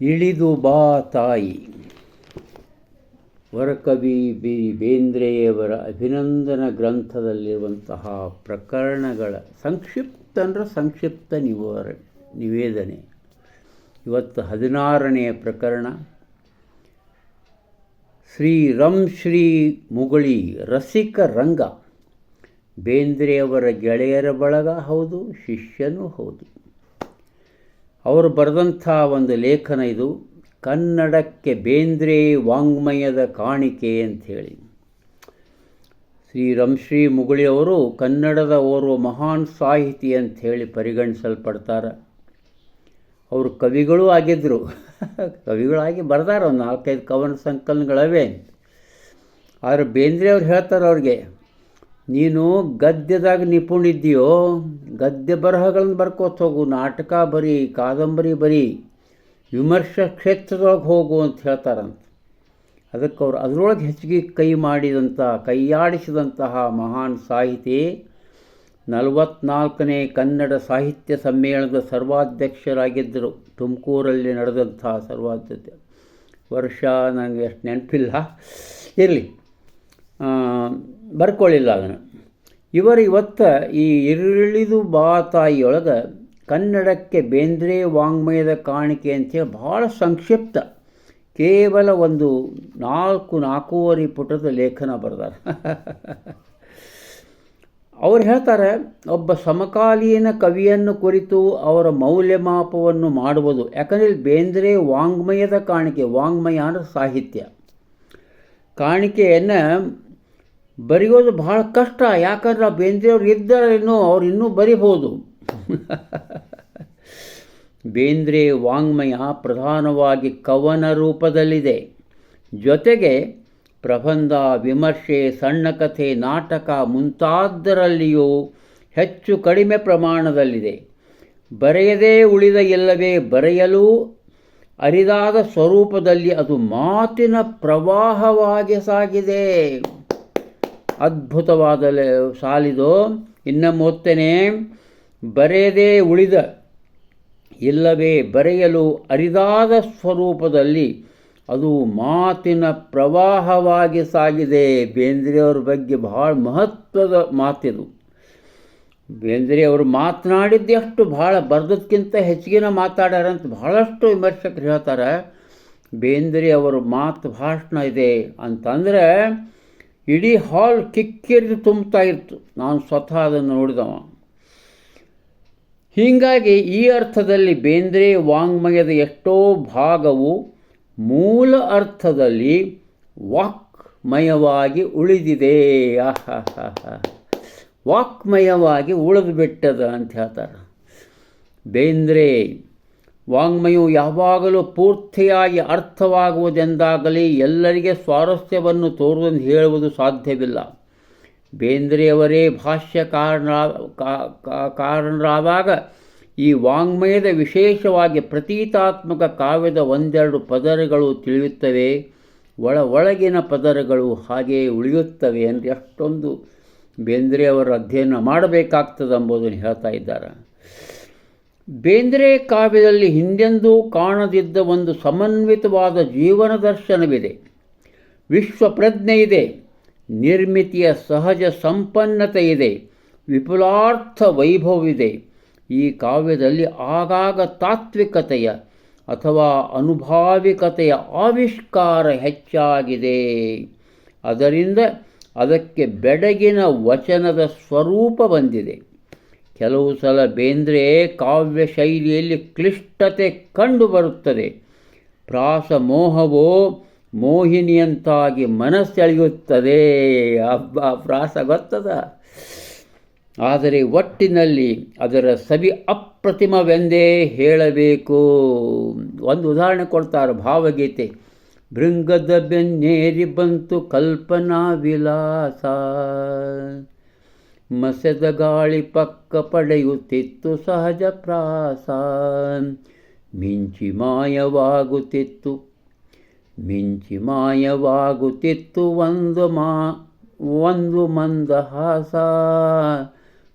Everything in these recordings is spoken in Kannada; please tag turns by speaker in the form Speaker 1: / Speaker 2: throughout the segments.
Speaker 1: ಇಳಿದು ಬಾ ತಾಯಿ ವರಕವಿ ಬಿ ಬೇಂದ್ರೆಯವರ ಅಭಿನಂದನ ಗ್ರಂಥದಲ್ಲಿರುವಂತಹ ಪ್ರಕರಣಗಳ ಸಂಕ್ಷಿಪ್ತ ಅಂದರೆ ಸಂಕ್ಷಿಪ್ತ ನಿವಾರ ನಿವೇದನೆ. ಇವತ್ತು ಹದಿನಾರನೆಯ ಪ್ರಕರಣ. ಶ್ರೀ ರಂ ಶ್ರೀ ಮುಗುಳಿ ರಸಿಕ ರಂಗ. ಬೇಂದ್ರೆಯವರ ಗೆಳೆಯರ ಬಳಗ ಹೌದು, ಶಿಷ್ಯನೂ ಹೌದು. ಅವರು ಬರೆದಂಥ ಒಂದು ಲೇಖನ ಇದು, ಕನ್ನಡಕ್ಕೆ ಬೇಂದ್ರೆ ವಾಂಗ್ಮಯದ ಕಾಣಿಕೆ ಅಂಥೇಳಿ. ಶ್ರೀ ರಂಶ್ರೀ ಮುಗುಳಿಯವರು ಕನ್ನಡದ ಓರ್ವ ಮಹಾನ್ ಸಾಹಿತಿ ಅಂಥೇಳಿ ಪರಿಗಣಿಸಲ್ಪಡ್ತಾರೆ. ಅವರು ಕವಿಗಳೂ ಆಗಿದ್ದರು ಕವಿಗಳಾಗಿ ಬರ್ದಾರ ಒಂದು ನಾಲ್ಕೈದು ಕವನ ಸಂಕಲನಗಳವೇ. ಆದರೆ ಬೇಂದ್ರೆ ಅವ್ರು ಹೇಳ್ತಾರೆ ಅವ್ರಿಗೆ, ನೀನು ಗದ್ಯದಾಗ ನಿಪುಣಿದ್ದೀಯೋ, ಗದ್ಯ ಬರಹಗಳನ್ನು ಬರ್ಕೋತ ಹೋಗು, ನಾಟಕ ಬರೀ, ಕಾದಂಬರಿ ಬರೀ, ವಿಮರ್ಶ ಕ್ಷೇತ್ರದೊಳಗೆ ಹೋಗು ಅಂತ ಹೇಳ್ತಾರಂತ. ಅದಕ್ಕೆ ಅವರು ಅದರೊಳಗೆ ಹೆಚ್ಚಿಗೆ ಕೈ ಮಾಡಿದಂಥ ಕೈಯಾಡಿಸಿದಂತಹ ಮಹಾನ್ ಸಾಹಿತಿ ನಲವತ್ನಾಲ್ಕನೇ ಕನ್ನಡ ಸಾಹಿತ್ಯ ಸಮ್ಮೇಳನದ ಸರ್ವಾಧ್ಯಕ್ಷರಾಗಿದ್ದರು. ತುಮಕೂರಲ್ಲಿ ನಡೆದಂಥ ಸರ್ವಾಧ್ಯಕ್ಷ ವರ್ಷ ನನಗೆ ಅಷ್ಟು ನೆನಪಿಲ್ಲ. ಇರಲಿ. ಬರ್ಕೊಳ್ಳಿಲ್ಲ ಅದನ್ನು. ಇವರು ಇವತ್ತು ಈ ಇರುಳಿದು ಬಾ ತಾಯಿಯೊಳಗೆ ಕನ್ನಡಕ್ಕೆ ಬೇಂದ್ರೆ ವಾಂಗ್ಮಯದ ಕಾಣಿಕೆ ಅಂತೇಳಿ ಭಾಳ ಸಂಕ್ಷಿಪ್ತ ಕೇವಲ ಒಂದು ನಾಲ್ಕು ನಾಲ್ಕೂವರೆ ಪುಟದ ಲೇಖನ ಬರೆದಾರೆ. ಅವ್ರು ಹೇಳ್ತಾರೆ, ಒಬ್ಬ ಸಮಕಾಲೀನ ಕವಿಯನ್ನು ಕುರಿತು ಅವರ ಮೌಲ್ಯಮಾಪವನ್ನು ಮಾಡುವುದು. ಯಾಕಂದರೆ ಬೇಂದ್ರೆ ವಾಂಗ್ಮಯದ ಕಾಣಿಕೆ, ವಾಂಗ್ಮಯ ಅಂದರೆ ಸಾಹಿತ್ಯ. ಕಾಣಿಕೆಯನ್ನು ಬರೆಯೋದು ಭಾಳ ಕಷ್ಟ. ಯಾಕಂದ್ರೆ ಬೇಂದ್ರೆಯವ್ರು ಇದ್ದಾರೆ ಇನ್ನೂ, ಅವ್ರು ಇನ್ನೂ ಬರಿಬೋದು ಬೇಂದ್ರೆ ವಾಂಗ್ಮಯ ಪ್ರಧಾನವಾಗಿ ಕವನ ರೂಪದಲ್ಲಿದೆ. ಜೊತೆಗೆ ಪ್ರಬಂಧ ವಿಮರ್ಶೆ ಸಣ್ಣ ಕಥೆ ನಾಟಕ ಮುಂತಾದರಲ್ಲಿಯೂ ಹೆಚ್ಚು ಕಡಿಮೆ ಪ್ರಮಾಣದಲ್ಲಿದೆ. ಬರೆಯದೇ ಉಳಿದ ಇಲ್ಲವೇ ಬರೆಯಲು ಅರಿದಾದ ಸ್ವರೂಪದಲ್ಲಿ ಅದು ಮಾತಿನ ಪ್ರವಾಹವಾಗಿ ಸಾಗಿದೆ. ಅದ್ಭುತವಾದ ಸಾಲಿದು. ಇನ್ನು ಮೊತ್ತನೇ ಬರೆಯದೇ ಉಳಿದ ಇಲ್ಲವೇ ಬರೆಯಲು ಅರಿದಾದ ಸ್ವರೂಪದಲ್ಲಿ ಅದು ಮಾತಿನ ಪ್ರವಾಹವಾಗಿ ಸಾಗಿದೆ. ಬೇಂದ್ರೆಯವ್ರ ಬಗ್ಗೆ ಭಾಳ ಮಹತ್ವದ ಮಾತಿದು. ಬೇಂದ್ರೆಯವರು ಮಾತನಾಡಿದ್ದು ಎಷ್ಟು ಭಾಳ ಬರೆದಕ್ಕಿಂತ ಹೆಚ್ಚಿಗಿನ ಮಾತಾಡ್ಯಾರಂತ ಭಾಳಷ್ಟು ವಿಮರ್ಶಕರು ಹೇಳ್ತಾರೆ. ಬೇಂದ್ರೆಯವರು ಮಾತು ಭಾಷಣ ಇದೆ ಅಂತಂದರೆ ಇಡೀ ಹಾಲ್ ಕಿಕ್ಕಿರಿದು ತುಂಬ್ತಾ ಇತ್ತು. ನಾನು ಸ್ವತಃ ಅದನ್ನು ನೋಡಿದವ. ಹೀಗಾಗಿ ಈ ಅರ್ಥದಲ್ಲಿ ಬೇಂದ್ರೆ ವಾಂಗ್ಮಯದ ಎಷ್ಟೋ ಭಾಗವು ಮೂಲ ಅರ್ಥದಲ್ಲಿ ವಾಕ್ಮಯವಾಗಿ ಉಳಿದಿದೆ. ಆಹಾ ವಾಕ್ಮಯವಾಗಿ ಉಳಿದು ಬಿಟ್ಟದ ಅಂತ ಹೇಳ್ತಾರೆ. ಬೇಂದ್ರೆ ವಾಂಗ್ಮಯವು ಯಾವಾಗಲೂ ಪೂರ್ತಿಯಾಗಿ ಅರ್ಥವಾಗುವುದೆಂದಾಗಲಿ ಎಲ್ಲರಿಗೆ ಸ್ವಾರಸ್ಯವನ್ನು ತೋರುವುದೆಂದು ಹೇಳುವುದು ಸಾಧ್ಯವಿಲ್ಲ. ಬೇಂದ್ರೆಯವರೇ ಭಾಷ್ಯ ಕಾರಣ ಕಾರಣರಾದಾಗ ಈ ವಾಂಗ್ಮಯದ ವಿಶೇಷವಾಗಿ ಪ್ರತೀತಾತ್ಮಕ ಕಾವ್ಯದ ಒಂದೆರಡು ಪದರಗಳು ತಿಳಿಯುತ್ತವೆ. ಒಳ ಒಳಗಿನ ಪದರಗಳು ಹಾಗೆಯೇ ಉಳಿಯುತ್ತವೆ ಅಂದರೆ ಅಷ್ಟೊಂದು ಬೇಂದ್ರೆಯವರ ಅಧ್ಯಯನ ಮಾಡಬೇಕಾಗ್ತದೆ ಎಂಬುದನ್ನು ಹೇಳ್ತಾ ಇದ್ದಾರೆ. ಬೇಂದ್ರೆ ಕಾವ್ಯದಲ್ಲಿ ಹಿಂದೆಂದೂ ಕಾಣದಿದ್ದ ಒಂದು ಸಮನ್ವಿತವಾದ ಜೀವನ ದರ್ಶನವಿದೆ. ವಿಶ್ವಪ್ರಜ್ಞೆ ಇದೆ. ನಿರ್ಮಿತಿಯ ಸಹಜ ಸಂಪನ್ನತೆ ಇದೆ. ವಿಪುಲಾರ್ಥ ವೈಭವವಿದೆ. ಈ ಕಾವ್ಯದಲ್ಲಿ ಆಗಾಗ ತಾತ್ವಿಕತೆಯ ಅಥವಾ ಅನುಭಾವಿಕತೆಯ ಆವಿಷ್ಕಾರ ಹೆಚ್ಚಾಗಿದೆ. ಅದರಿಂದ ಅದಕ್ಕೆ ಬೆಡಗಿನ ವಚನದ ಸ್ವರೂಪ ಬಂದಿದೆ. ಕೆಲವು ಸಲ ಬೇಂದ್ರೆ ಕಾವ್ಯ ಶೈಲಿಯಲ್ಲಿ ಕ್ಲಿಷ್ಟತೆ ಕಂಡುಬರುತ್ತದೆ ಪ್ರಾಸ ಮೋಹವೋ ಮೋಹಿನಿಯಂತಾಗಿ ಮನಸ್ಸೆಳೆಯುತ್ತದೆ. ಅಬ್ಬ, ಪ್ರಾಸ ಗೊತ್ತದ? ಆದರೆ ಒಟ್ಟಿನಲ್ಲಿ ಅದರ ಸವಿ ಅಪ್ರತಿಮವೆಂದೇ ಹೇಳಬೇಕು. ಒಂದು ಉದಾಹರಣೆ ಕೊಡ್ತಾರೆ ಭಾವಗೀತೆ. ಭೃಂಗದ ಬೆನ್ನೇರಿ ಬಂತು ಕಲ್ಪನಾ ವಿಲಾಸ. ಮಸೆದ ಗಾಳಿ ಪಕ್ಕ ಪಡೆಯುತ್ತಿತ್ತು ಸಹಜ ಪ್ರಾಸ. ಮಿಂಚಿ ಮಾಯವಾಗುತ್ತಿತ್ತು. ಮಿಂಚಿ ಮಾಯವಾಗುತ್ತಿತ್ತು ಒಂದು ಮಾ, ಒಂದು ಮಂದಹಾಸ.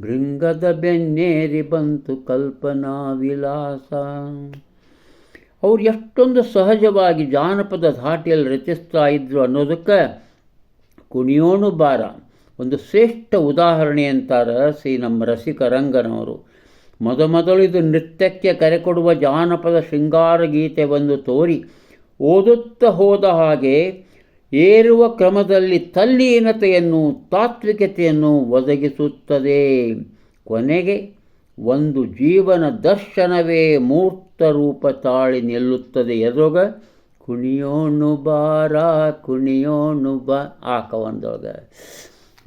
Speaker 1: ಭೃಂಗದ ಬೆನ್ನೇರಿ ಬಂತು ಕಲ್ಪನಾ ವಿಲಾಸ ಅವ್ರು ಎಷ್ಟೊಂದು ಸಹಜವಾಗಿ ಜಾನಪದ ಧಾಟಿಯಲ್ಲಿ ರಚಿಸ್ತಾ ಇದ್ರು ಅನ್ನೋದಕ್ಕೆ ಕುಣಿಯೋಣು ಬಾರ ಒಂದು ಶ್ರೇಷ್ಠ ಉದಾಹರಣೆ ಅಂತಾರೆ ಶ್ರೀ ನಮ್ಮ ರಸಿಕರಂಗನವರು. ಮೊದಮೊದಲು ಇದು ನೃತ್ಯಕ್ಕೆ ಕರೆ ಕೊಡುವ ಜಾನಪದ ಶೃಂಗಾರ ಗೀತೆ ಒಂದು ತೋರಿ ಓದುತ್ತಾ ಹೋದ ಹಾಗೆ ಏರುವ ಕ್ರಮದಲ್ಲಿ ತಲ್ಲೀನತೆಯನ್ನು, ತಾತ್ವಿಕತೆಯನ್ನು ಒದಗಿಸುತ್ತದೆ. ಕೊನೆಗೆ ಒಂದು ಜೀವನ ದರ್ಶನವೇ ಮೂರ್ತ ರೂಪ ತಾಳಿ ನಿಲ್ಲುತ್ತದೆ. ಎದುರುಗ ಕುಣಿಯೋಣು ಬಾರ, ಕುಣಿಯೋಣು ಬಾ. ಆ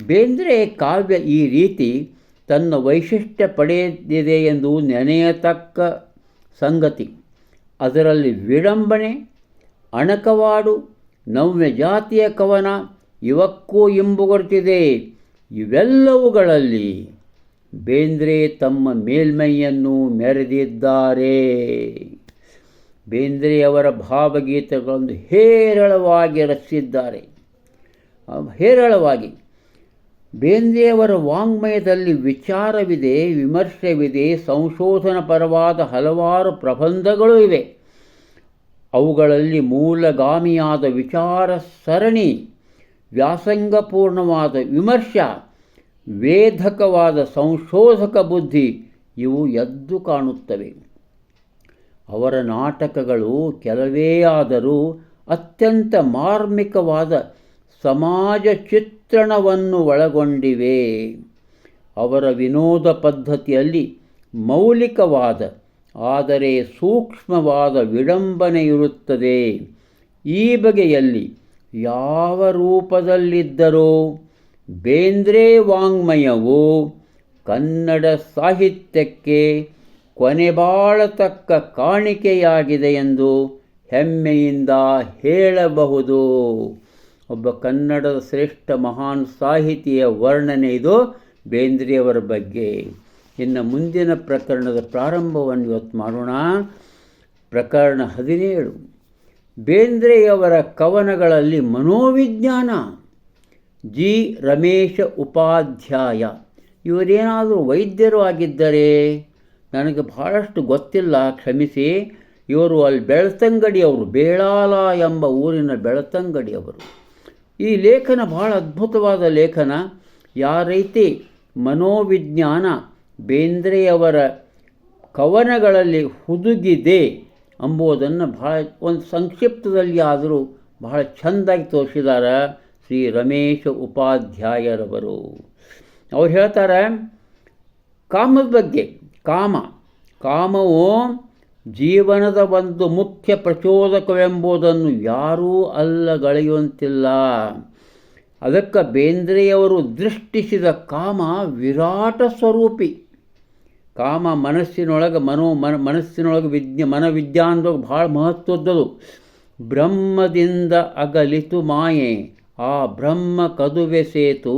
Speaker 1: ಬೇಂದ್ರೆ ಕಾವ್ಯ ಈ ರೀತಿ ತನ್ನ ವೈಶಿಷ್ಟ್ಯ ಪಡೆದಿದೆ ಎಂದು ನೆನೆಯತಕ್ಕ ಸಂಗತಿ. ಅದರಲ್ಲಿ ವಿಡಂಬನೆ, ಅಣಕವಾಡು ನವ್ಯ ಜಾತಿಯ ಕವನ ಇವಕ್ಕೂ ಇಂಬುಗೊಡ್ತಿದೆ. ಇವೆಲ್ಲವುಗಳಲ್ಲಿ ಬೇಂದ್ರೆ ತಮ್ಮ ಮೇಲ್ಮೈಯನ್ನು ಮೆರೆದಿದ್ದಾರೆ. ಬೇಂದ್ರೆಯವರ ಭಾವಗೀತೆಗಳನ್ನು ಹೇರಳವಾಗಿ ರಚಿಸಿದ್ದಾರೆ. ಹೇರಳವಾಗಿ ಬೇಂದ್ರೆಯವರ ವಾಂಗ್ಮಯದಲ್ಲಿ ವಿಚಾರವಿದೆ, ವಿಮರ್ಶೆವಿದೆ ಸಂಶೋಧನ ಪರವಾದ ಹಲವಾರು ಪ್ರಬಂಧಗಳು ಇವೆ. ಅವುಗಳಲ್ಲಿ ಮೂಲಗಾಮಿಯಾದ ವಿಚಾರ ಸರಣಿ, ವ್ಯಾಸಂಗಪೂರ್ಣವಾದ ವಿಮರ್ಶ ವೇಧಕವಾದ ಸಂಶೋಧಕ ಬುದ್ಧಿ ಇವು ಎದ್ದು ಕಾಣುತ್ತವೆ. ಅವರ ನಾಟಕಗಳು ಕೆಲವೇ ಆದರೂ ಅತ್ಯಂತ ಮಾರ್ಮಿಕವಾದ ಸಮಾಜ ಚಿತ್ರಣವನ್ನು ಒಳಗೊಂಡಿವೆ. ಅವರ ವಿನೋದ ಪದ್ಧತಿಯಲ್ಲಿ ಮೌಲಿಕವಾದ ಆದರೆ ಸೂಕ್ಷ್ಮವಾದ ವಿಡಂಬನೆ ಇರುತ್ತದೆ ಈ ಬಗೆಯಲ್ಲಿ ಯಾವ ರೂಪದಲ್ಲಿದ್ದರೂ ಬೇಂದ್ರೆ ವಾಂಗ್ಮಯವು ಕನ್ನಡ ಸಾಹಿತ್ಯಕ್ಕೆ ಕೊನೆಬಾಳತಕ್ಕ ಕಾಣಿಕೆಯಾಗಿದೆ ಎಂದು ಹೆಮ್ಮೆಯಿಂದ ಹೇಳಬಹುದು. ಒಬ್ಬ ಕನ್ನಡದ ಶ್ರೇಷ್ಠ ಮಹಾನ್ ಸಾಹಿತಿಯ ವರ್ಣನೆ ಇದು ಬೇಂದ್ರೆಯವರ ಬಗ್ಗೆ. ಇನ್ನು ಮುಂದಿನ ಪ್ರಕರಣದ ಪ್ರಾರಂಭವನ್ನು ಇವತ್ತು ಮಾಡೋಣ. ಪ್ರಕರಣ ಹದಿನೇಳು. ಬೇಂದ್ರೆಯವರ ಕವನಗಳಲ್ಲಿ ಮನೋವಿಜ್ಞಾನ. ಜಿ. ರಮೇಶ ಉಪಾಧ್ಯಾಯ. ಇವರೇನಾದರೂ ವೈದ್ಯರು ಆಗಿದ್ದರೆ? ನನಗೆ ಬಹಳಷ್ಟು ಗೊತ್ತಿಲ್ಲ. ಕ್ಷಮಿಸಿ. ಇವರು ಅಲ್ಲಿ ಬೆಳ್ತಂಗಡಿಯವರು ಬೇಳಾಲ ಎಂಬ ಊರಿನ ಬೆಳತಂಗಡಿಯವರು ಈ ಲೇಖನ ಬಹಳ ಅದ್ಭುತವಾದ ಲೇಖನ. ಯಾರೈತಿ? ಮನೋವಿಜ್ಞಾನ. ಬೇಂದ್ರೆಯವರ ಕವನಗಳಲ್ಲಿ ಹುದುಗಿದೆ ಎಂಬುದನ್ನು ಬಹಳ ಒಂದು ಸಂಕ್ಷಿಪ್ತದಲ್ಲಿ ಆದರೂ ಬಹಳ ಚೆಂದಾಗಿ ತೋರಿಸಿದ್ದಾರೆ ಶ್ರೀ ರಮೇಶ ಉಪಾಧ್ಯಾಯರವರು. ಅವ್ರು ಹೇಳ್ತಾರೆ, ಕಾಮದ ಬಗ್ಗೆ, ಕಾಮ, ಕಾಮವು ಜೀವನದ ಒಂದು ಮುಖ್ಯ ಪ್ರಚೋದಕವೆಂಬುದನ್ನು ಯಾರೂ ಅಲ್ಲಗಳೆಯುವಂತಿಲ್ಲ. ಅದಕ್ಕೆ ಬೇಂದ್ರೆಯವರು ದೃಷ್ಟಿಸಿದ ಕಾಮ ವಿರಾಟ ಸ್ವರೂಪಿ. ಕಾಮ ಮನಸ್ಸಿನೊಳಗೆ ಮನೋ ಮನ, ಮನಸ್ಸಿನೊಳಗೆ ವಿಜ್ಞ, ಮನವಿಜ್ಞಾನದೊಳಗೆ ಭಾಳ ಮಹತ್ವದ್ದದು. ಬ್ರಹ್ಮದಿಂದ ಅಗಲಿತು ಮಾಯೆ, ಆ ಬ್ರಹ್ಮ ಕದುವೆ ಸೇತು.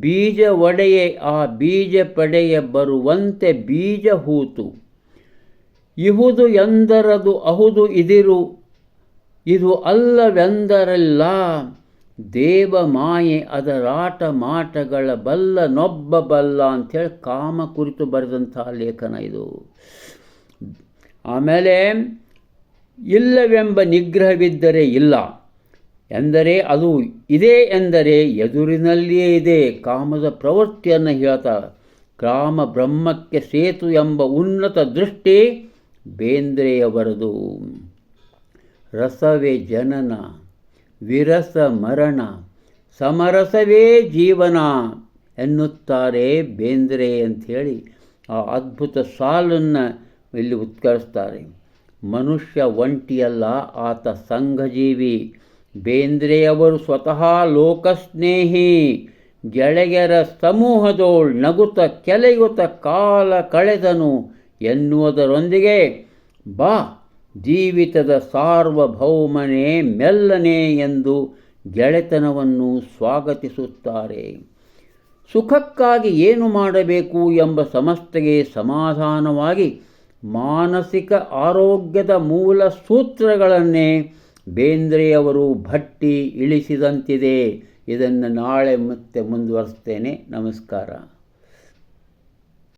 Speaker 1: ಬೀಜ ಒಡೆಯೆ, ಆ ಬೀಜ ಪಡೆಯ ಬರುವಂತೆ ಬೀಜ ಹೂತು. ಇಹುದು ಎಂದರದು ಅಹುದು ಇದಿರು, ಇದು ಅಲ್ಲವೆಂದರಲ್ಲ. ದೇವ ಮಾಯೆ ಅದರಾಟ ಮಾಟಗಳ ಬಲ್ಲ ನೊಬ್ಬ ಬಲ್ಲ ಅಂಥೇಳಿ ಕಾಮ ಕುರಿತು ಬರೆದಂಥ ಲೇಖನ ಇದು. ಆಮೇಲೆ ಇಲ್ಲವೆಂಬ ನಿಗ್ರಹವಿದ್ದರೆ ಇಲ್ಲ. ಎಂದರೆ ಅದು ಇದೆ ಎಂದರೆ ಎದುರಿನಲ್ಲಿಯೇ ಇದೆ. ಕಾಮದ ಪ್ರವೃತ್ತಿಯನ್ನು ಹೇಳ್ತಾ ಕಾಮ ಬ್ರಹ್ಮಕ್ಕೆ ಸೇತು ಎಂಬ ಉನ್ನತ ದೃಷ್ಟಿ ಬೇಂದ್ರೆಯವರದು. ರಸವೇ ಜನನ. ವಿರಸ ಮರಣ ಸಮರಸವೇ ಜೀವನ ಎನ್ನುತ್ತಾರೆ ಬೇಂದ್ರೆ ಅಂಥೇಳಿ ಆ ಅದ್ಭುತ ಸಾಲನ್ನು ಇಲ್ಲಿ ಉತ್ಕರಿಸ್ತಾರೆ. ಮನುಷ್ಯ ಒಂಟಿಯಲ್ಲ, ಆತ ಸಂಘಜೀವಿ. ಬೇಂದ್ರೆಯವರು ಸ್ವತಃ ಲೋಕಸ್ನೇಹಿ. ಗೆಳೆಯರ ಸಮೂಹದೋಳ್ ನಗುತ ಕೆಲೆಯುತ ಕಾಲ ಕಳೆದನು ಎನ್ನುವುದರೊಂದಿಗೆ ಬಾ ಜೀವಿತದ ಸಾರ್ವಭೌಮನೇ ಮೆಲ್ಲನೆ ಎಂದು ಗೆಳೆತನವನ್ನು ಸ್ವಾಗತಿಸುತ್ತಾರೆ. ಸುಖಕ್ಕಾಗಿ ಏನು ಮಾಡಬೇಕು ಎಂಬ ಸಮಸ್ಯೆಗೆ ಸಮಾಧಾನವಾಗಿ ಮಾನಸಿಕ ಆರೋಗ್ಯದ ಮೂಲ ಸೂತ್ರಗಳನ್ನೇ ಬೇಂದ್ರೆಯವರು ಭಟ್ಟಿ ಇಳಿಸಿದಂತಿದೆ. ಇದನ್ನು ನಾಳೆ ಮತ್ತೆ ಮುಂದುವರಿಸ್ತೇನೆ. ನಮಸ್ಕಾರ.